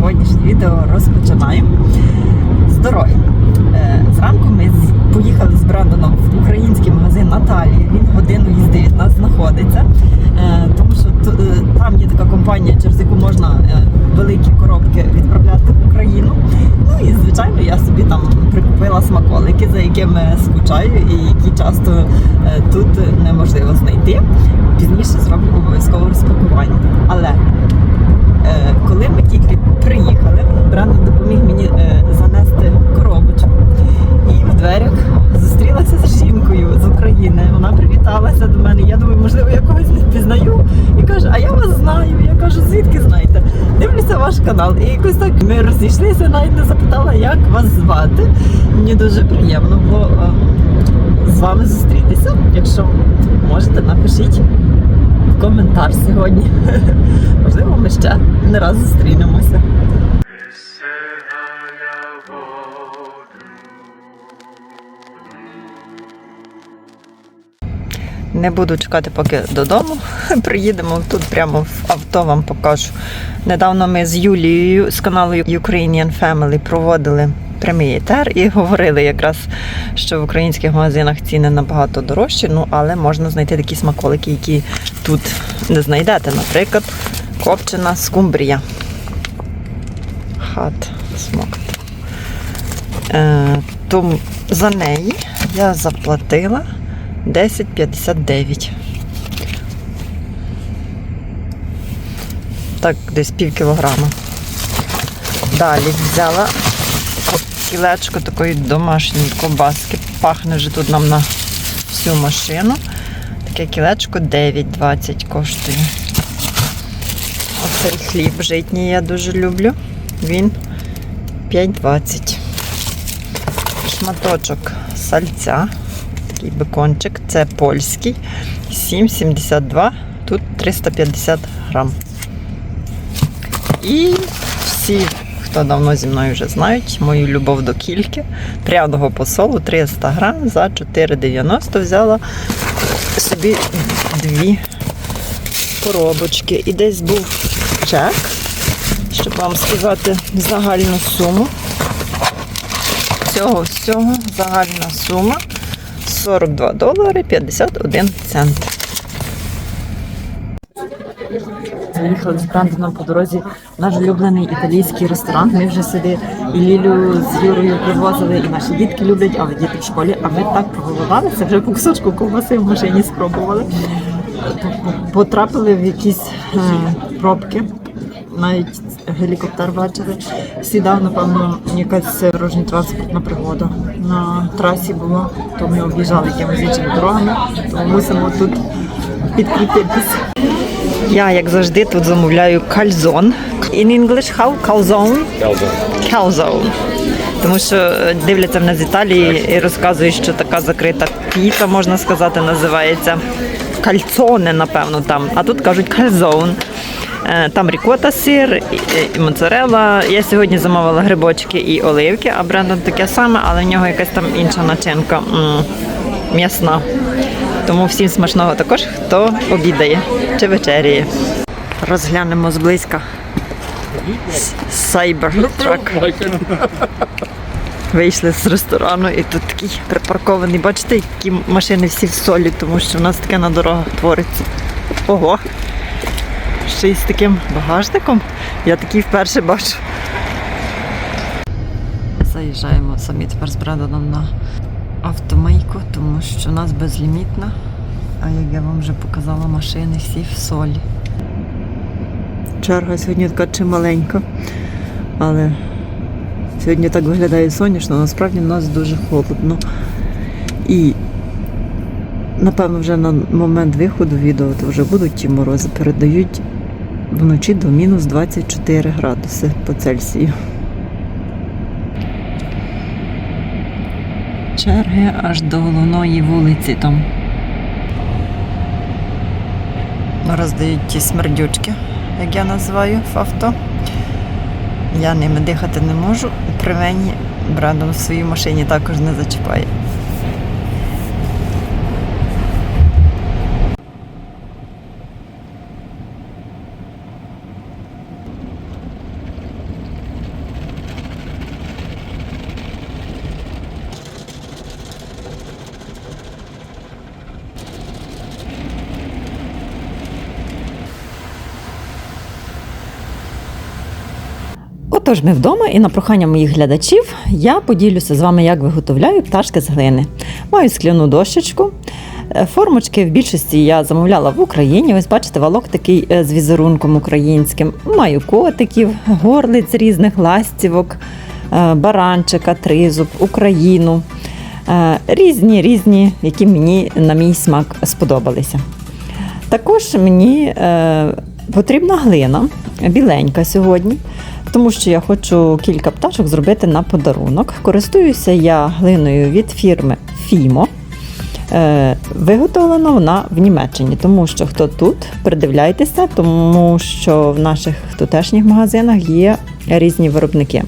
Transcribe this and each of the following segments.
сьогоднішнє відео розпочинаємо з дороги. Е, Зранку ми поїхали з Брендоном в український магазин Наталії. Він годину їзди від нас знаходиться, Е, тому що е, там є така компанія, через яку можна великі коробки відправляти в Україну. Ну і звичайно, я собі там прикупила смаколики, за якими скучаю і які часто тут неможливо знайти. Пізніше зробимо обов'язково розпакування. Але коли ми тільки приїхали, Брендон допоміг мені е, занести коробочку. І в дверях зустрілася з жінкою з України. Вона привіталася до мене. Я думаю, можливо, я когось не впізнаю. І каже, а я вас знаю. Я кажу, звідки знаєте? Дивлюся ваш канал. І якось так ми розійшлися, навіть не запитала, як вас звати. Мені дуже приємно було е, з вами зустрітися. Якщо можете, напишіть коментар сьогодні. Можливо, ми ще не раз зустрінемося. Не буду чекати, поки додому. Приїдемо тут прямо в авто, вам покажу. Недавно ми з Юлією з каналу Ukrainian Family проводили прямий етер і говорили якраз, що в українських магазинах ціни набагато дорожчі, ну але можна знайти такі смаколики, які тут не знайдете. Наприклад, копчена скумбрія. Хат смокт. Е, тому за неї я заплатила 10,59. Так, десь пів кілограма. Далі взяла кілечко такої домашньої ковбаски. Пахне вже тут нам на всю машину. Таке кілечко 9,20 коштує. Оцей хліб житній я дуже люблю. Він 5,20. Шматочок сальця. Такий бекончик. Це польський. 7,72. Тут 350 грам. І всі, хто давно зі мною вже знають, мою любов до кільки. Пряного посолу 300 грам за 4,90 взяла собі дві коробочки. І десь був чек, щоб вам сказати загальну суму. Цього всього загальна сума 42 долари 51 цент. Заїхали з Брандоном по дорозі наш улюблений італійський ресторан. Ми вже сюди і Лілю з Юрою привозили, і наші дітки люблять, але діти в школі. А ми так проголодалися, вже кусочку ковбаси в машині спробували. Потрапили в якісь е, пробки. Навіть гелікоптер бачили. Сідав, напевно, якась дорожня транспортна пригода. На трасі була, то ми об'їжджали якимись іншими дорогами, тому мусимо тут підкріпитися. Я, як завжди, тут замовляю кальзон. In English how? Calzone? Calzone. Тому що е, дивляться мене з Італії і розказують, що така закрита піца, можна сказати, називається кальцоне, напевно, там. А тут кажуть кальзон. Е, Там рікота сир і, і моцарелла. Я сьогодні замовила грибочки і оливки, а Брендон таке саме, але в нього якась там інша начинка м'ясна. Тому всім смачного також, хто обідає чи вечеряє. Розглянемо зблизька. Сайбертрак. Вийшли з ресторану і тут такий припаркований. Бачите, які машини всі в солі, тому що в нас таке на дорогах твориться. Ого! Ще й з таким багажником. Я такий вперше бачу. Заїжджаємо самі тепер з Бредоном на автомийку, тому що у нас безлімітна. А як я вам вже показала, машини всі в солі. Черга сьогодні така чималенька, але сьогодні так виглядає сонячно, насправді в нас дуже холодно. І напевно вже на момент виходу відео то вже будуть ті морози, передають вночі до мінус 24 градуси по Цельсію. Черги аж до головної вулиці там. Роздають ті смердючки, як я називаю в авто. Я ними дихати не можу. При мені брендом в своїй машині також не зачіпає. Отож, ми вдома, і на прохання моїх глядачів я поділюся з вами, як виготовляю пташки з глини. Маю скляну дощечку. Е, Формочки в більшості я замовляла в Україні. Ось бачите, валок такий е, з візерунком українським. Маю котиків, горлиць різних ластівок, е, баранчика, тризуб, Україну. Різні, різні, які мені на мій смак сподобалися. Також мені потрібна глина, біленька сьогодні, тому що я хочу кілька пташок зробити на подарунок. Користуюся я глиною від фірми Фімо. Е, виготовлена вона в Німеччині, тому що хто тут, придивляйтеся, тому що в наших тутешніх магазинах є різні виробники.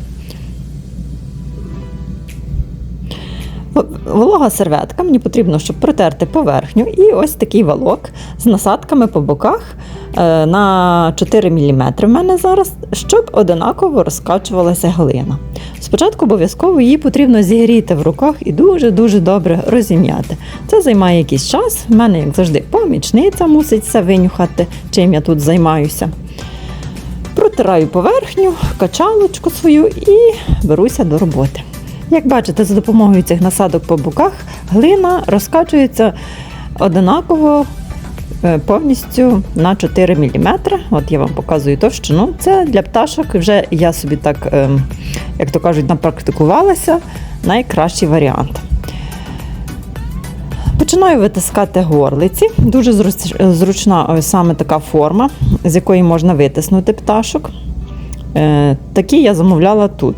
Волога серветка, мені потрібно, щоб протерти поверхню, і ось такий валок з насадками по боках е, на 4 мм в мене зараз, щоб одинаково розкачувалася глина. Спочатку обов'язково її потрібно зігріти в руках і дуже-дуже добре розім'яти. Це займає якийсь час. В мене, як завжди, помічниця мусить все винюхати, чим я тут займаюся. Протираю поверхню, качалочку свою і беруся до роботи. Як бачите, за допомогою цих насадок по боках глина розкачується одинаково е, повністю на 4 мм. От я вам показую товщину. Це для пташок вже я собі так, ем, як то кажуть, напрактикувалася. Найкращий варіант. Починаю витискати горлиці. Дуже зручна ось саме така форма, з якої можна витиснути пташок. Е, такі я замовляла тут.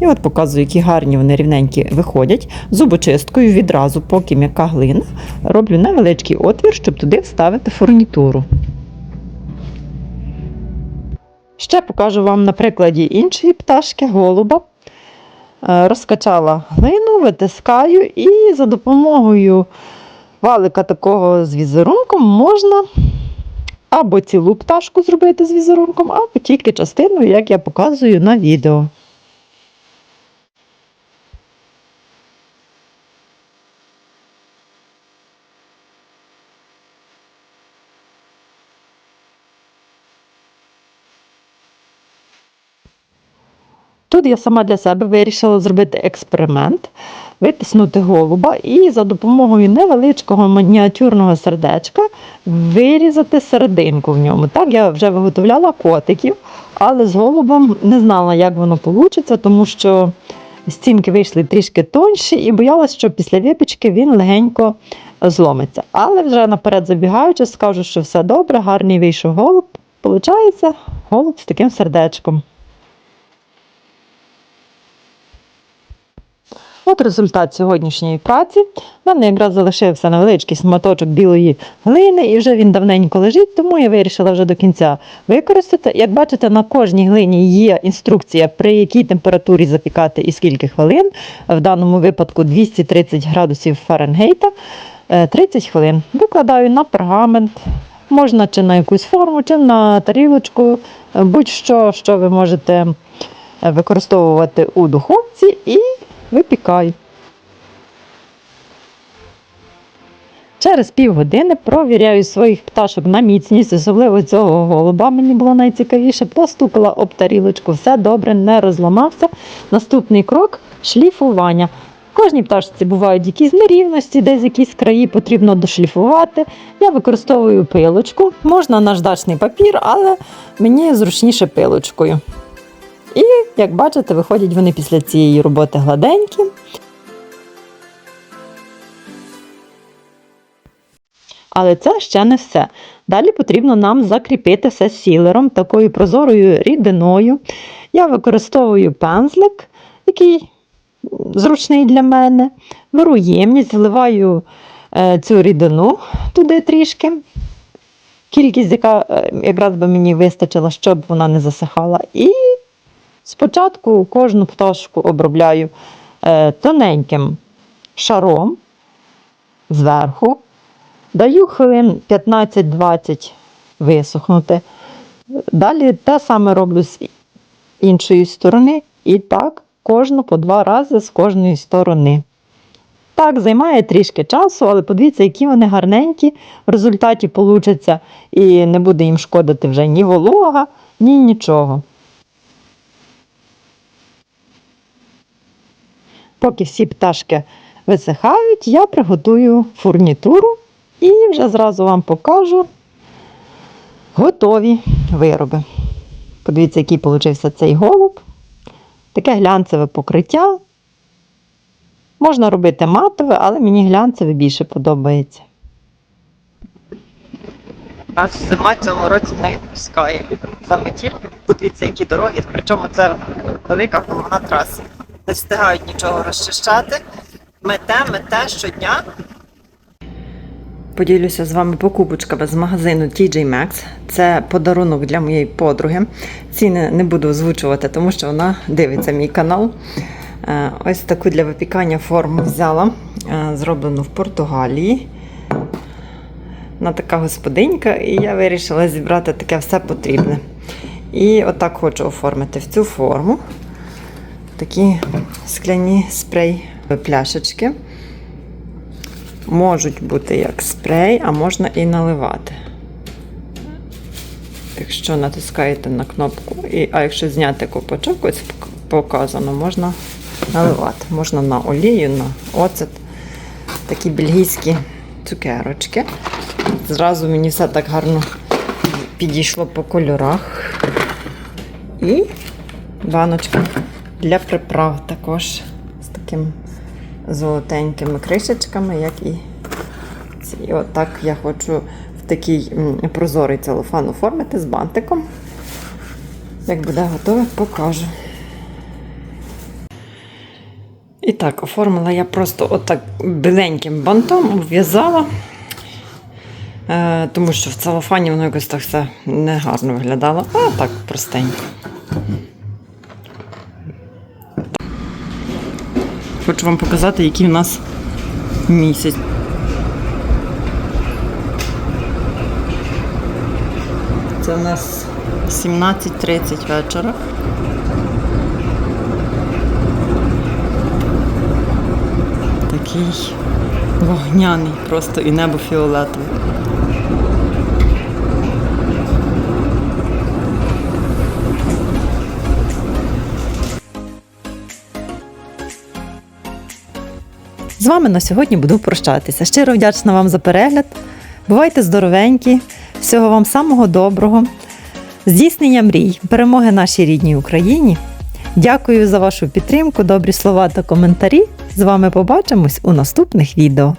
І от показую, які гарні вони рівненькі виходять. Зубочисткою відразу, поки м'яка глина, роблю невеличкий отвір, щоб туди вставити фурнітуру. Ще покажу вам на прикладі іншої пташки, голуба. Е, Розкачала глину, витискаю і за допомогою валика такого з візерунком можна або цілу пташку зробити з візерунком, або тільки частину, як я показую на відео. Тут я сама для себе вирішила зробити експеримент, витиснути голуба і за допомогою невеличкого мініатюрного сердечка вирізати серединку в ньому. Так, я вже виготовляла котиків, але з голубом не знала, як воно вийде, тому що стінки вийшли трішки тонші і боялася, що після випічки він легенько зломиться. Але вже наперед забігаючи, скажу, що все добре, гарний вийшов голуб. Получається голуб з таким сердечком. От результат сьогоднішньої праці. У мене якраз залишився невеличкий сматочок білої глини, і вже він давненько лежить, тому я вирішила вже до кінця використати. Як бачите, на кожній глині є інструкція, при якій температурі запікати і скільки хвилин. В даному випадку 230 градусів Фаренгейта. Е, 30 хвилин. Викладаю на пергамент, можна чи на якусь форму, чи на тарілочку, е, будь-що, що ви можете е, використовувати у духовці і випікаю. Через півгодини провіряю своїх пташок на міцність, особливо цього голуба. Мені було найцікавіше. Постукала об тарілочку, все добре, не розламався. Наступний крок шліфування. Кожній пташці бувають якісь нерівності, десь якісь краї потрібно дошліфувати. Я використовую пилочку. Можна наждачний папір, але мені зручніше пилочкою. І, як бачите, виходять вони після цієї роботи гладенькі. Але це ще не все. Далі потрібно нам закріпити все сілером, такою прозорою рідиною. Я використовую пензлик, який зручний для мене. Беру ємність, заливаю е, цю рідину туди трішки. Кількість, яка е, якраз би мені вистачила, щоб вона не засихала. І спочатку кожну пташку обробляю е, тоненьким шаром зверху. Даю хвилин 15-20 висохнути. Далі те саме роблю з іншої сторони. І так кожну по два рази з кожної сторони. Так, займає трішки часу, але подивіться, які вони гарненькі в результаті получаться, і не буде їм шкодити вже ні волога, ні нічого. Поки всі пташки висихають, я приготую фурнітуру і вже зразу вам покажу готові вироби. Подивіться, який получився цей голуб. Таке глянцеве покриття. Можна робити матове, але мені глянцеве більше подобається. Нас зима цього році не відпускає. Саме тільки подивіться, які дороги, причому це велика головна траса. Не встигають нічого розчищати. Мете, мете щодня. Поділюся з вами покупочками з магазину TJ Maxx. Це подарунок для моєї подруги. Ціни не буду озвучувати, тому що вона дивиться мій канал. Е, Ось таку для випікання форму взяла, е, зроблену в Португалії. Вона така господинька, і я вирішила зібрати таке все потрібне. І отак хочу оформити в цю форму такі скляні спрей пляшечки. Можуть бути як спрей, а можна і наливати. Якщо натискаєте на кнопку, і, а якщо зняти копачок, ось показано, можна наливати. Можна на олію, на оцет. Такі бельгійські цукерочки. Зразу мені все так гарно підійшло по кольорах. І баночка для приправ також з таким золотенькими кришечками, як і ці. І отак я хочу в такий прозорий целофан оформити з бантиком. Як буде готове, покажу. І так, оформила я просто отак біленьким бантом, обв'язала, е, тому що в целофані воно якось так все негарно виглядало, а так простенько. Хочу вам показати, який у нас місяць. Це у нас 17.30 вечора. Такий вогняний просто і небо фіолетове. З вами на сьогодні буду прощатися. Щиро вдячна вам за перегляд. Бувайте здоровенькі, всього вам самого доброго, здійснення мрій, перемоги нашій рідній Україні. Дякую за вашу підтримку, добрі слова та коментарі. З вами побачимось у наступних відео.